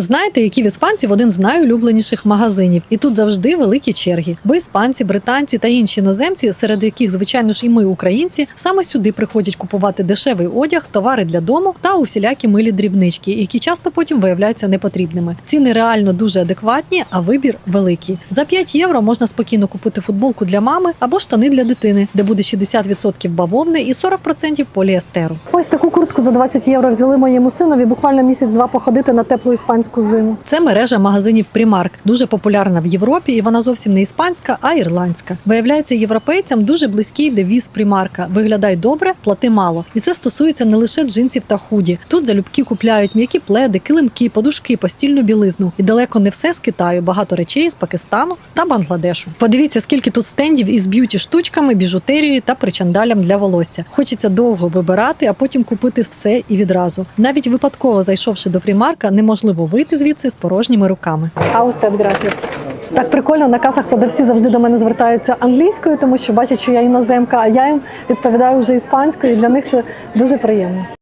Знаєте, які в іспанців один з найулюбленіших магазинів, і тут завжди великі черги. Бо іспанці, британці та інші іноземці, серед яких, звичайно ж, і ми, українці, саме сюди приходять купувати дешевий одяг, товари для дому та усілякі милі дрібнички, які часто потім виявляються непотрібними. Ціни реально дуже адекватні, а вибір великий. За 5 євро можна спокійно купити футболку для мами або штани для дитини, де буде 60% бавовни і 40% поліестеру. Ось таку куртку за 20 євро взяли моєму синові. Буквально місяць-два походити на теплу іспанську зиму. Це мережа магазинів Primark, дуже популярна в Європі, і вона зовсім не іспанська, а ірландська. Виявляється, європейцям дуже близький девіз Примарка: виглядай добре, плати мало. І це стосується не лише джинсів та худі. Тут залюбки купляють м'які пледи, килимки, подушки, постільну білизну. І далеко не все з Китаю, багато речей з Пакистану та Бангладешу. Подивіться, скільки тут стендів із б'юті штучками, біжутерією та причандалям для волосся. Хочеться довго вибирати, а потім купити все і відразу. Навіть випадково зайшовши до примарка, неможливо вийти звідси з порожніми руками. Аустед устед гратіс. Так прикольно на касах продавці завжди до мене звертаються англійською, тому що бачать, що я іноземка, а я їм відповідаю вже іспанською. і Для них це дуже приємно.